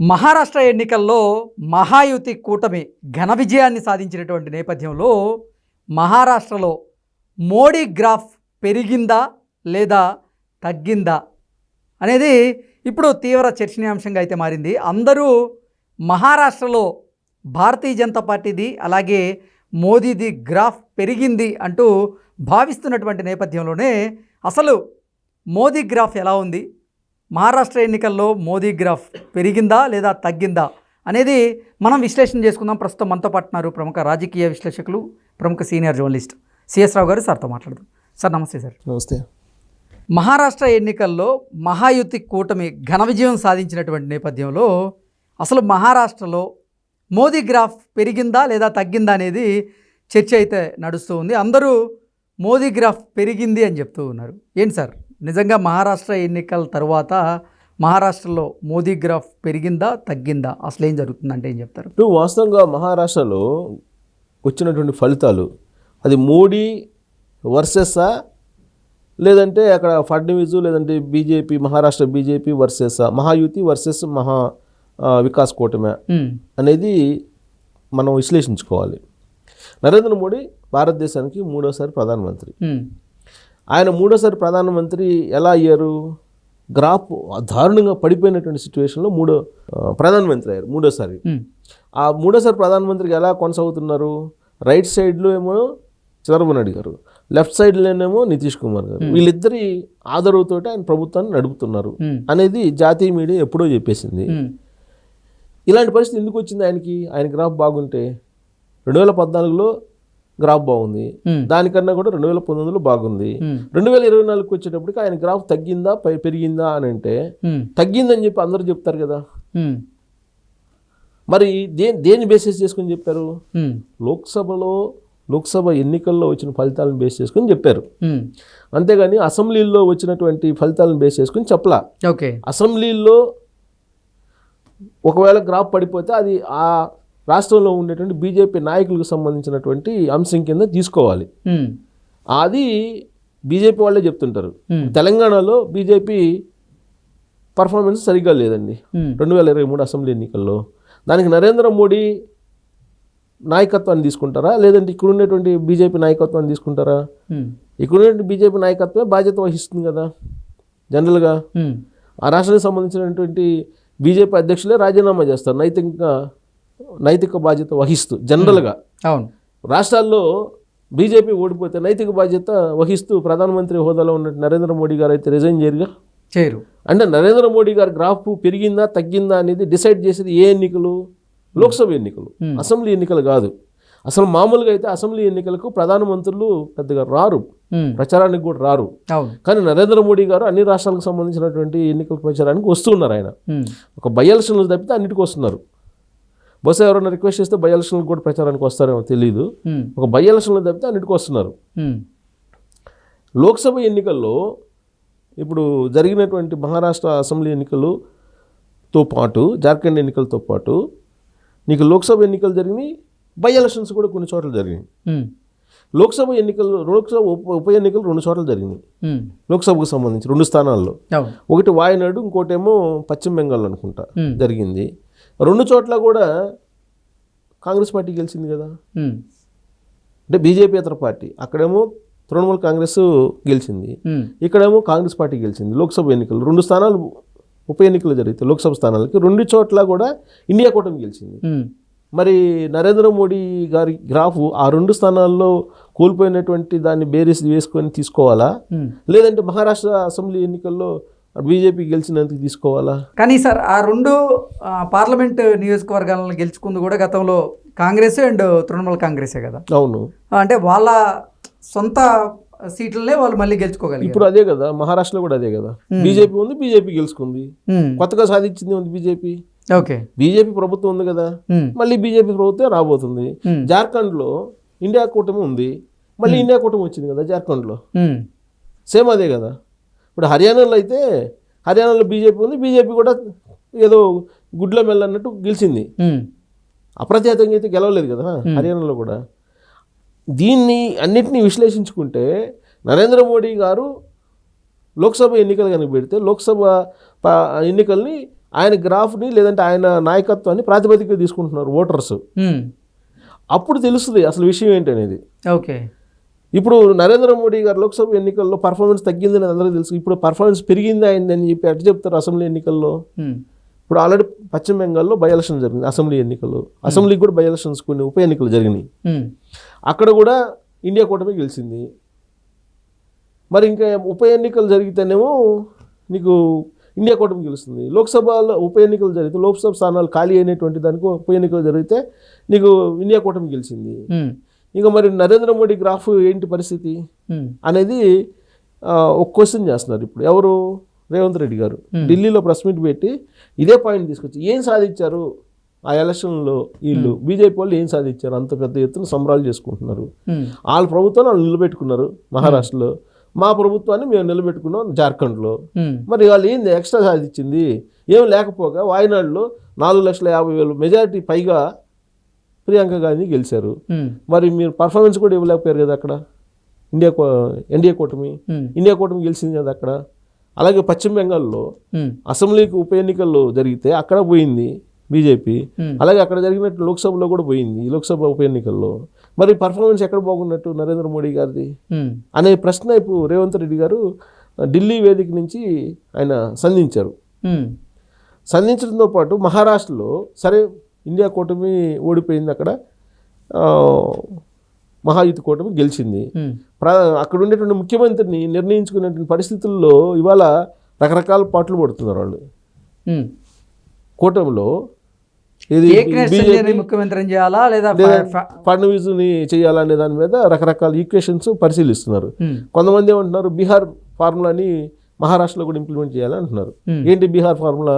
మహారాష్ట్ర ఎన్నికల్లో మహాయుతి కూటమి ఘన విజయాన్ని సాధించినటువంటి నేపథ్యంలో మహారాష్ట్రలో మోడీ గ్రాఫ్ పెరిగిందా లేదా తగ్గిందా అనేది ఇప్పుడు తీవ్ర చర్చనీయాంశంగా అయితే మారింది. అందరూ మహారాష్ట్రలో భారతీయ జనతా పార్టీది అలాగే మోదీది గ్రాఫ్ పెరిగింది అంటూ భావిస్తున్నటువంటి నేపథ్యంలోనే అసలు మోదీ గ్రాఫ్ ఎలా ఉంది? మహారాష్ట్ర ఎన్నికల్లో మోదీ గ్రాఫ్ పెరిగిందా లేదా తగ్గిందా అనేది మనం విశ్లేషణ చేసుకుందాం. ప్రస్తుతం మనతో పట్టున్నారు ప్రముఖ రాజకీయ విశ్లేషకులు ప్రముఖ సీనియర్ జర్నలిస్ట్ సిఎస్ రావు గారు. సార్తో మాట్లాడదాం. సార్ నమస్తే సార్. నమస్తే. మహారాష్ట్ర ఎన్నికల్లో మహాయుతి కూటమి ఘన విజయం సాధించినటువంటి నేపథ్యంలో అసలు మహారాష్ట్రలో మోదీ గ్రాఫ్ పెరిగిందా లేదా తగ్గిందా అనేది చర్చ అయితే నడుస్తూ ఉంది. అందరూ మోదీ గ్రాఫ్ పెరిగింది అని చెప్తూ ఉన్నారు. ఏంటి సార్? నిజంగా మహారాష్ట్ర ఎన్నికల తర్వాత మహారాష్ట్రలో మోదీ గ్రాఫ్ పెరిగిందా తగ్గిందా? అసలు ఏం జరుగుతుందంటే ఏం చెప్తారు? ఇప్పుడు వాస్తవంగా మహారాష్ట్రలో వచ్చినటువంటి ఫలితాలు అది మోడీ వర్సెస్సా లేదంటే అక్కడ ఫడ్నవీస్ లేదంటే BJP Maharashtra BJP versus Mahayuti versus Maha Vikas కూటమి అనేది మనం విశ్లేషించుకోవాలి. నరేంద్ర మోడీ భారతదేశానికి మూడోసారి ప్రధానమంత్రి. ఆయన మూడోసారి ప్రధానమంత్రి ఎలా అయ్యారు? గ్రాఫ్ దారుణంగా పడిపోయినటువంటి సిచ్యువేషన్లో మూడో ప్రధానమంత్రి అయ్యారు మూడోసారి. ఆ మూడోసారి ప్రధానమంత్రికి ఎలా కొనసాగుతున్నారు? రైట్ సైడ్లో ఏమో చంద్రబాబు నాయుడు గారు లెఫ్ట్ సైడ్లోనేమో నితీష్ కుమార్ గారు. వీళ్ళిద్దరి ఆదరవుతోటి ఆయన ప్రభుత్వాన్ని నడుపుతున్నారు అనేది జాతీయ మీడియా ఎప్పుడో చెప్పేసింది. ఇలాంటి పరిస్థితి ఎందుకు వచ్చింది ఆయనకి? ఆయన గ్రాఫ్ బాగుంటే రెండు వేల పద్నాలుగులో గ్రాఫ్ బాగుంది. దానికన్నా కూడా రెండు వేల పంతొమ్మిదిలో బాగుంది. రెండు వేల ఇరవై నాలుగుకి వచ్చేటప్పటికి ఆయన గ్రాఫ్ తగ్గిందా పెరిగిందా అని అంటే తగ్గిందని చెప్పి అందరూ చెప్తారు కదా. మరి దే దేని బేసిస్ చేసుకుని చెప్పారు? లోక్సభలో లోక్సభ ఎన్నికల్లో వచ్చిన ఫలితాలను బేస్ చేసుకుని చెప్పారు. అంతేగాని అసెంబ్లీల్లో వచ్చినటువంటి ఫలితాలను బేస్ చేసుకుని చెప్పలా. ఓకే. అసెంబ్లీలో ఒకవేళ గ్రాఫ్ పడిపోతే అది ఆ రాష్ట్రంలో ఉండేటువంటి బీజేపీ నాయకులకు సంబంధించినటువంటి అంశం కింద తీసుకోవాలి. అది బీజేపీ వాళ్ళే చెప్తుంటారు. తెలంగాణలో బీజేపీ పర్ఫార్మెన్స్ సరిగ్గా లేదండి. రెండు వేల ఇరవై మూడు అసెంబ్లీ ఎన్నికల్లో. దానికి నరేంద్ర మోడీ నాయకత్వాన్ని తీసుకుంటారా? లేదంటే ఇక్కడ ఉండేటువంటి బీజేపీ నాయకత్వాన్ని తీసుకుంటారా? ఇక్కడ ఉన్నటువంటి బీజేపీ నాయకత్వమే బాధ్యత వహిస్తుంది కదా జనరల్గా. ఆ రాష్ట్రానికి సంబంధించినటువంటి బీజేపీ అధ్యక్షులే రాజీనామా చేస్తారు నైతిక నైతిక బాధ్యత వహిస్తూ జనరల్గా. అవును. రాష్ట్రాల్లో బీజేపీ ఓడిపోతే నైతిక బాధ్యత వహిస్తూ ప్రధానమంత్రి హోదాలో ఉన్న నరేంద్ర మోడీ గారు అయితే రిజైన్ చేయరుగా? చేరు అంటే నరేంద్ర మోడీ గారి గ్రాఫ్ పెరిగిందా తగ్గిందా అనేది డిసైడ్ చేసేది ఏ ఎన్నికలు? లోక్సభ ఎన్నికలు. Hmm. అసెంబ్లీ ఎన్నికలు కాదు. అసలు మామూలుగా అయితే అసెంబ్లీ ఎన్నికలకు ప్రధానమంత్రులు పెద్దగా రారు. ప్రచారానికి కూడా రారు. కానీ నరేంద్ర మోడీ గారు అన్ని రాష్ట్రాలకు సంబంధించినటువంటి ఎన్నికల ప్రచారానికి వస్తూ ఉన్నారు ఆయన ఒక బై ఎలక్షన్లు తప్పితే అన్నిటికీ వస్తున్నారు. బహుశా ఎవరైనా రిక్వెస్ట్ చేస్తే బై ఎలక్షన్లకు కూడా ప్రచారానికి వస్తారేమో తెలియదు ఒక బై ఎలక్షన్లు తప్పితే అన్నిటికీ వస్తున్నారు. లోక్సభ ఎన్నికల్లో ఇప్పుడు జరిగినటువంటి మహారాష్ట్ర అసెంబ్లీ ఎన్నికలతో పాటు జార్ఖండ్ ఎన్నికలతో పాటు నీకు లోక్సభ ఎన్నికలు జరిగినాయి బై ఎలక్షన్స్ కూడా కొన్ని చోట్ల జరిగినాయి. లోక్సభ ఎన్నికలు లోక్సభ ఉప ఉప ఎన్నికలు రెండు చోట్ల జరిగినాయి. లోక్సభకు సంబంధించి రెండు స్థానాల్లో. ఒకటి వాయనాడు ఇంకోటేమో పశ్చిమ బెంగాల్ అనుకుంటా జరిగింది. రెండు చోట్ల కూడా కాంగ్రెస్ పార్టీ గెలిచింది కదా. అంటే బీజేపీ ఇతర పార్టీ. అక్కడేమో తృణమూల్ కాంగ్రెస్ గెలిచింది. ఇక్కడేమో కాంగ్రెస్ పార్టీ గెలిచింది. లోక్సభ ఎన్నికలు రెండు స్థానాలు ఉప ఎన్నికలు జరిగితే లోక్సభ స్థానాలకి రెండు చోట్ల కూడా ఇండియా కూటమి గెలిచింది. మరి నరేంద్ర మోడీ గారి గ్రాఫ్ ఆ రెండు స్థానాల్లో కోల్పోయినటువంటి దాన్ని బేరీస్ వేసుకొని తీసుకోవాలా. లేదంటే మహారాష్ట్ర అసెంబ్లీ ఎన్నికల్లో బీజేపీ గెలిచినందుకు తీసుకోవాలా? కానీ సార్ ఆ రెండు పార్లమెంట్ నియోజకవర్గాలను గెలుచుకుంది కూడా గతంలో కాంగ్రెస్ అండ్ తృణమూల్ కాంగ్రెసే కదా. అవును. అంటే వాళ్ళ సొంత సీట్లనే వాళ్ళు మళ్ళీ గెలుచుకోగలిగారు. ఇప్పుడు అదే కదా మహారాష్ట్రలో కూడా అదే కదా. బీజేపీ ఉంది బీజేపీ గెలుచుకుంది. కొత్తగా సాధించింది ఉంది బీజేపీ. ఓకే. బీజేపీ ప్రభుత్వం ఉంది కదా. మళ్ళీ బీజేపీ ప్రభుత్వం రాబోతుంది. ఉమ్, జార్ఖండ్లో ఇండియా కూటమి ఉంది. మళ్ళీ ఇండియా కూటమి వచ్చింది కదా జార్ఖండ్లో. ఉమ్, సేమ్ అదే కదా. ఇప్పుడు హర్యానాలో అయితే హర్యానాలో బీజేపీ ఉంది బీజేపీ కూడా ఏదో గుడ్ల మెల్ల అన్నట్టు గెలిచింది. ఉమ్, అప్రత్యాతంగా అయితే గెలవలేదు కదా హర్యానాలో కూడా. దీన్ని అన్నిటినీ విశ్లేషించుకుంటే నరేంద్ర మోడీ గారు లోక్సభ ఎన్నికలు కనుక పెడితే లోక్సభ ఎన్నికల్ని ఆయన గ్రాఫ్ని లేదంటే ఆయన నాయకత్వాన్ని ప్రాతిపదికగా తీసుకుంటున్నారు ఓటర్స్. అప్పుడు తెలుస్తుంది అసలు విషయం ఏంటనేది. ఓకే. ఇప్పుడు నరేంద్ర మోడీ గారు లోక్సభ ఎన్నికల్లో పర్ఫార్మెన్స్ తగ్గిందని అందరికీ తెలుసు. ఇప్పుడు పర్ఫార్మెన్స్ పెరిగింది ఆయన అని చెప్పి అటు చెప్తారు అసెంబ్లీ ఎన్నికల్లో. ఇప్పుడు ఆల్రెడీ పశ్చిమ బెంగాల్లో బై ఎలక్షన్ జరిగింది అసెంబ్లీ ఎన్నికలు అసెంబ్లీకి కూడా బై ఎలక్షన్స్ కొన్ని ఉప ఎన్నికలు జరిగినాయి. అక్కడ కూడా ఇండియా కూటమి గెలిచింది. మరి ఇంకా ఉప ఎన్నికలు జరిగితేనేమో నీకు ఇండియా కూటమి గెలుస్తుంది. లోక్సభలో ఉప ఎన్నికలు జరిగితే లోక్సభ స్థానాలు ఖాళీ అయినటువంటి దానికి ఉప ఎన్నికలు జరిగితే నీకు ఇండియా కూటమి గెలిచింది. ఇంకా మరి నరేంద్ర మోడీ గ్రాఫ్ ఏంటి పరిస్థితి? అనేది ఒక క్వశ్చన్ చేస్తున్నారు ఇప్పుడు. ఎవరు? రేవంత్ రెడ్డి గారు. ఢిల్లీలో ప్రెస్ మీట్ పెట్టి ఇదే పాయింట్ తీసుకొచ్చి ఏం సాధించారు ఆ ఎలక్షన్లో వీళ్ళు? బీజేపీ వాళ్ళు ఏం సాధించారు? అంత పెద్ద ఎత్తున సంబరాలు చేసుకుంటున్నారు. వాళ్ళ ప్రభుత్వాన్ని వాళ్ళు నిలబెట్టుకున్నారు మహారాష్ట్రలో. మా ప్రభుత్వాన్ని మేము నిలబెట్టుకున్నాం జార్ఖండ్లో. మరి వాళ్ళు ఏంది ఎక్స్ట్రా సాధించింది? ఏం లేకపోగా వాయనాడులో నాలుగు లక్షల యాభై వేలు మెజారిటీ పైగా ప్రియాంక గాంధీ గెలిచారు. మరి మీరు పర్ఫార్మెన్స్ కూడా ఇవ్వలేకపోయారు కదా అక్కడ? ఇండియా కూ- ఎన్డీఏ కూటమి. ఇండియా కూటమి గెలిచింది కదా అక్కడ? అలాగే పశ్చిమ బెంగాల్లో అసెంబ్లీకి ఉప ఎన్నికల్లో జరిగితే అక్కడ పోయింది బీజేపీ. అలాగే అక్కడ జరిగినట్టు లోక్సభలో కూడా పోయింది లోక్సభ ఉప ఎన్నికల్లో. మరి పర్ఫార్మెన్స్ ఎక్కడ బాగున్నట్టు నరేంద్ర మోడీ గారిది? అనే ప్రశ్న ఇప్పుడు రేవంత్ రెడ్డి గారు ఢిల్లీ వేదిక నుంచి ఆయన సంధించారు. సంధించడంతో పాటు మహారాష్ట్రలో సరే ఇండియా కూటమి ఓడిపోయింది అక్కడ. మహాయుతి కూటమి గెలిచింది. ప్ర అక్కడ ఉండేటువంటి ముఖ్యమంత్రిని నిర్ణయించుకునేటువంటి పరిస్థితుల్లో ఇవాళ రకరకాల పాటలు పడుతున్నారు వాళ్ళు. కూటమిలో ముఖ్యమంత్రిని చేయాలా లేదా ఫడ్నవీస్ని చేయాలనే దాని మీద రకరకాల ఈక్వేషన్స్ పరిశీలిస్తున్నారు. కొంతమంది ఏమంటున్నారు బీహార్ ఫార్ములాని మహారాష్ట్రలో కూడా ఇంప్లిమెంట్ చేయాలని అంటున్నారు. ఏంటి బీహార్ ఫార్ములా?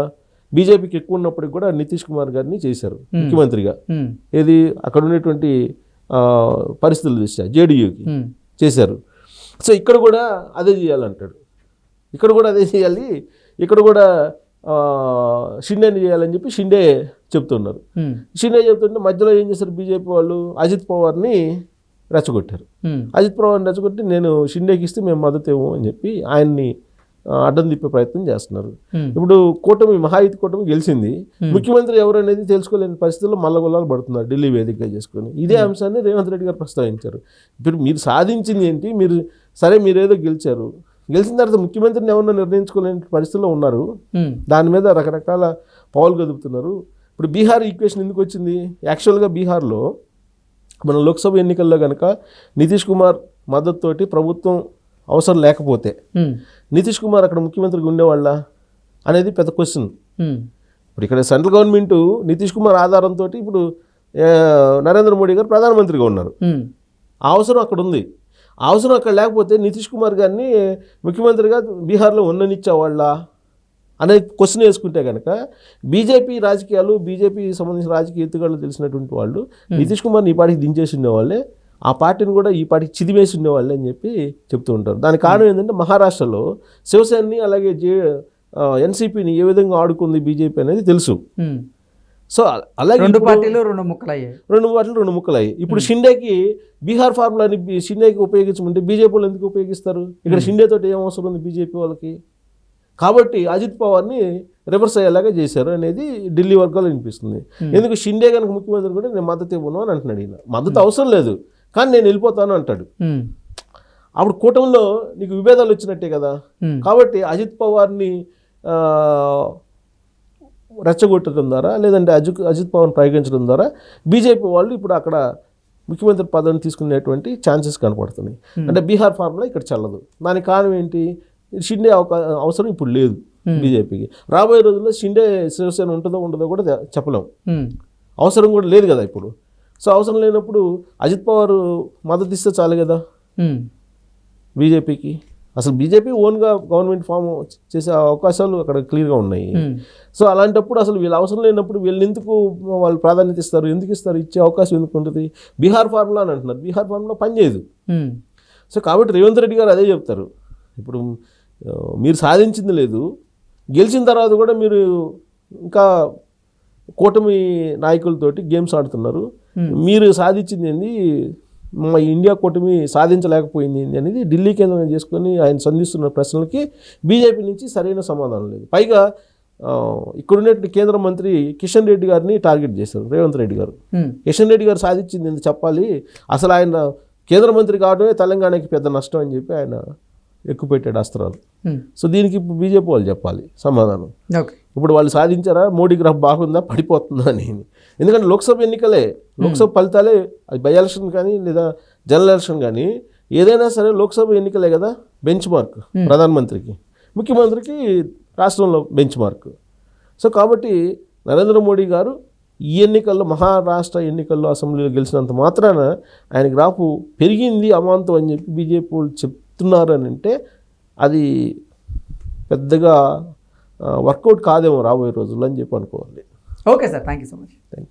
బీజేపీకి ఎక్కువ ఉన్నప్పటికి కూడా నితీష్ కుమార్ గారిని చేశారు ముఖ్యమంత్రిగా. ఏది అక్కడ ఉన్నటువంటి పరిస్థితులు దృష్ట్యా జేడీయూకి చేశారు. సో ఇక్కడ కూడా అదే చేయాలంటాడు. ఇక్కడ కూడా అదే చేయాలి ఇక్కడ కూడా షిండేని చేయాలని చెప్పి షిండే చెప్తున్నారు. షిండే చెప్తుంటే మధ్యలో ఏం చేశారు బీజేపీ వాళ్ళు? అజిత్ పవార్ని రెచ్చగొట్టారు. అజిత్ పవార్ని రెచ్చగొట్టి నేను షిండేకి ఇస్తే మేము మద్దతు ఇవ్వము అని చెప్పి ఆయన్ని అడ్డం తిప్పే ప్రయత్నం చేస్తున్నారు. ఇప్పుడు కూటమి మహాయుతి కూటమి గెలిచింది. ముఖ్యమంత్రి ఎవరు అనేది తెలుసుకోలేని పరిస్థితుల్లో మల్లగొల్లాలు పడుతున్నారు ఢిల్లీ వేదికగా చేసుకొని. ఇదే అంశాన్ని రేవంత్ రెడ్డి గారు ప్రస్తావించారు. ఇప్పుడు మీరు సాధించింది ఏంటి? మీరు సరే మీరేదో గెలిచారు. గెలిచిన తర్వాత ముఖ్యమంత్రిని ఎవరన్నా నిర్ణయించుకోలేని పరిస్థితుల్లో ఉన్నారు. దాని మీద రకరకాల పావులు కదుపుతున్నారు. ఇప్పుడు బీహార్ ఈక్వేషన్ ఎందుకు వచ్చింది? యాక్చువల్గా బీహార్లో మన లోక్సభ ఎన్నికల్లో కనుక నితీష్ కుమార్ మద్దతుతోటి ప్రభుత్వం అవసరం లేకపోతే నితీష్ కుమార్ అక్కడ ముఖ్యమంత్రిగా ఉండేవాళ్ళ? అనేది పెద్ద క్వశ్చన్ ఇప్పుడు ఇక్కడ సెంట్రల్ గవర్నమెంట్ నితీష్ కుమార్ ఆధారంతో ఇప్పుడు నరేంద్ర మోడీ గారు ప్రధానమంత్రిగా ఉన్నారు. అవసరం అక్కడ ఉంది. ఆ అవసరం అక్కడ లేకపోతే నితీష్ కుమార్ గారిని ముఖ్యమంత్రిగా బీహార్లో ఉండనిచ్చేవాళ్ళ అనే క్వశ్చన్ వేసుకుంటే కనుక బీజేపీ రాజకీయాలు బీజేపీ సంబంధించిన రాజకీయ ఎత్తుగడలు తెలిసినటువంటి వాళ్ళు నితీష్ కుమార్ని ఈ పార్టీకి దించేసి ఉండేవాళ్ళే. ఆ పార్టీని కూడా ఈ పార్టీకి చిదివేసి ఉండేవాళ్ళే అని చెప్పి చెప్తూ ఉంటారు. దానికి కారణం ఏంటంటే మహారాష్ట్రలో శివసేనని అలాగే జే ఎన్సీపీని ఏ విధంగా ఆడుకుంది బీజేపీ అనేది తెలుసు. ఉమ్. సో అలాగే రెండు పార్టీలు రెండు ముక్కలు అయ్యాయి రెండు వాటిలో రెండు ముక్కలయ్యాయి. ఇప్పుడు షిండేకి బీహార్ ఫార్ములాని షిండేకి ఉపయోగించమంటే బీజేపీ వాళ్ళు ఎందుకు ఉపయోగిస్తారు? ఇక్కడ షిండే తోటి ఏం అవసరం ఉంది బీజేపీ వాళ్ళకి? కాబట్టి అజిత్ పవార్ని రివర్స్ అయ్యేలాగా చేశారు అనేది ఢిల్లీ వర్గాలు వినిపిస్తుంది. ఎందుకు షిండే కనుక ముఖ్యమంత్రి కూడా నేను మద్దతు ఇవ్వను అని అంటున్నాడు ఈయన. మద్దతు అవసరం లేదు. కానీ నేను వెళ్ళిపోతాను అంటాడు. అప్పుడు కూటమిలో నీకు విభేదాలు వచ్చినట్టే కదా. కాబట్టి అజిత్ పవార్ని రెచ్చగొట్టడం ద్వారా లేదంటే అజిత్ అజిత్ పవార్ని ప్రయోగించడం ద్వారా బీజేపీ వాళ్ళు ఇప్పుడు అక్కడ ముఖ్యమంత్రి పదవిని తీసుకునేటువంటి ఛాన్సెస్ కనపడుతున్నాయి. అంటే బీహార్ ఫార్ములా ఇక్కడ చల్లదు. దానికి కారణం ఏంటి? షిండే అవకా అవసరం ఇప్పుడు లేదు బీజేపీకి. రాబోయే రోజుల్లో షిండే శివసేన ఉంటుందో ఉండదో కూడా తె- చెప్పలేం. ఉమ్, అవసరం కూడా లేదు కదా ఇప్పుడు. సో అవసరం లేనప్పుడు అజిత్ పవార్ మద్దతు ఇస్తే చాలు కదా. బీజేపీకి. అసలు బీజేపీ ఓన్గా గవర్నమెంట్ ఫామ్ చేసే అవకాశాలు అక్కడ క్లియర్గా ఉన్నాయి. సో అలాంటప్పుడు అసలు వీళ్ళు అవసరం లేనప్పుడు వీళ్ళు ఎందుకు వాళ్ళు ప్రాధాన్యత ఇస్తారు ఎందుకు ఇస్తారు ఇచ్చే అవకాశం ఎందుకు ఉంటుంది? బీహార్ ఫార్ములా అని అంటున్నారు. బీహార్ ఫార్ములా పనిచేయదు సో కాబట్టి రేవంత్ రెడ్డి గారు అదే చెప్తారు. ఇప్పుడు మీరు సాధించింది లేదు. గెలిచిన తర్వాత కూడా మీరు ఇంకా కూటమి నాయకులతోటి గేమ్స్ ఆడుతున్నారు. మీరు సాధించింది ఏంది? మా ఇండియా కూటమి సాధించలేకపోయింది ఏంది అనేది ఢిల్లీ కేంద్రం చేసుకొని ఆయన సంధిస్తున్న ప్రశ్నలకి బీజేపీ నుంచి సరైన సమాధానం లేదు. పైగా ఆ, ఇక్కడ ఉన్నటువంటి కేంద్ర మంత్రి కిషన్ రెడ్డి గారిని టార్గెట్ చేశారు రేవంత్ రెడ్డి గారు. ఉమ్, కిషన్ రెడ్డి గారు సాధించింది ఎందుకు చెప్పాలి? అసలు ఆయన కేంద్ర మంత్రి కావడమే తెలంగాణకి పెద్ద నష్టం అని చెప్పి ఆయన ఎక్కుపెట్టాడు అస్త్రాలు. ఉమ్, సో దీనికి ఇప్పుడు బీజేపీ వాళ్ళు చెప్పాలి సమాధానం. ఓకే. ఇప్పుడు వాళ్ళు సాధించారా? మోడీ గ్రాఫ్ బాగుందా? పడిపోతుందా అని. ఎందుకంటే లోక్సభ ఎన్నికలే లోక్సభ ఫలితాలే అది బై ఎలక్షన్ కానీ లేదా జనరల్ ఎలక్షన్ కానీ ఏదైనా సరే లోక్సభ ఎన్నికలే కదా బెంచ్ మార్క్ ప్రధానమంత్రికి. ముఖ్యమంత్రికి రాష్ట్రంలో బెంచ్ మార్క్. సో కాబట్టి నరేంద్ర మోడీ గారు ఈ ఎన్నికల్లో మహారాష్ట్ర ఎన్నికల్లో అసెంబ్లీలో గెలిచినంత మాత్రాన ఆయన గ్రాఫ్ పెరిగింది అమాంతం అని చెప్పి బీజేపీ వాళ్ళు చెప్తున్నారు అని అంటే అది పెద్దగా వర్కౌట్ కాదేమో రాబోయే రోజుల్లో అని చెప్పి అనుకోవాలి. Okay sir thank you so much. Thank you